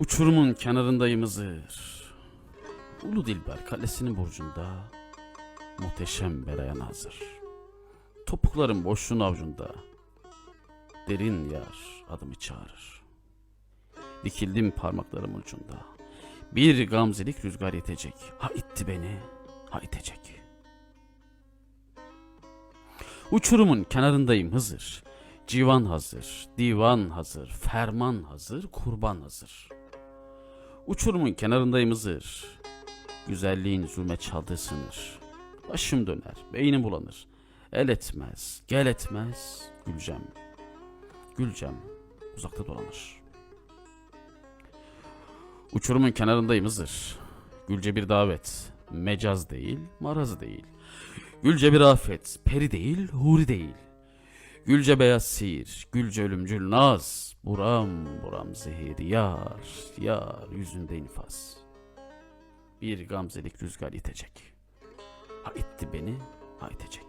Uçurumun kenarındayım Hızır. Ulu Dilber kalesinin burcunda muhteşem berayan hazır. Topuklarım boşluğun avucunda. Derin yar adımı çağırır. Dikildim parmaklarım ucunda. Bir gamzelik rüzgar yetecek. Ha itti beni, ha itecek. Uçurumun kenarındayım Hızır. Civan hazır, divan hazır, ferman hazır, kurban hazır. Uçurumun kenarındayım. Güzelliğin zulme çaldığı. Başım döner, beynim bulanır. El etmez, gel etmez, gülcem. Gülcem uzakta dolanır. Uçurumun kenarındayım. Gülce bir davet, mecaz değil, maraz değil. Gülce bir afet, peri değil, huri değil. Gülce beyaz sihir, gülce ölümcül naz. Buram buram zehir yar, yar yüzünde infaz. Bir gamzelik rüzgar itecek. Ha itti beni, ha itecek.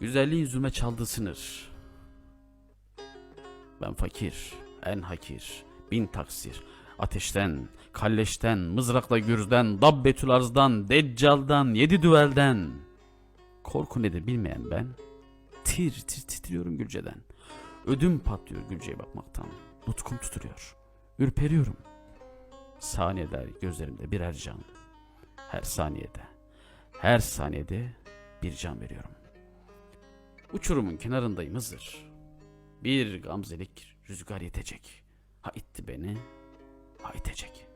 Güzelliğin zulme çaldığı sınır. Ben fakir, en hakir, bin taksir. Ateşten, kalleşten, mızrakla gürzden, dabbetül arzdan, deccaldan, yedi düvelden. Korku nedir bilmeyen ben, tir tir titriyorum Gülce'den. Ödüm patlıyor Gülce'ye bakmaktan. Nutkum tutuluyor. Ürperiyorum. Saniyeler gözlerimde birer can. Her saniyede, her saniyede bir can veriyorum. Uçurumun kenarındayım Hızır. Bir gamzelik rüzgar yetecek. Ha itti beni, ha itecek.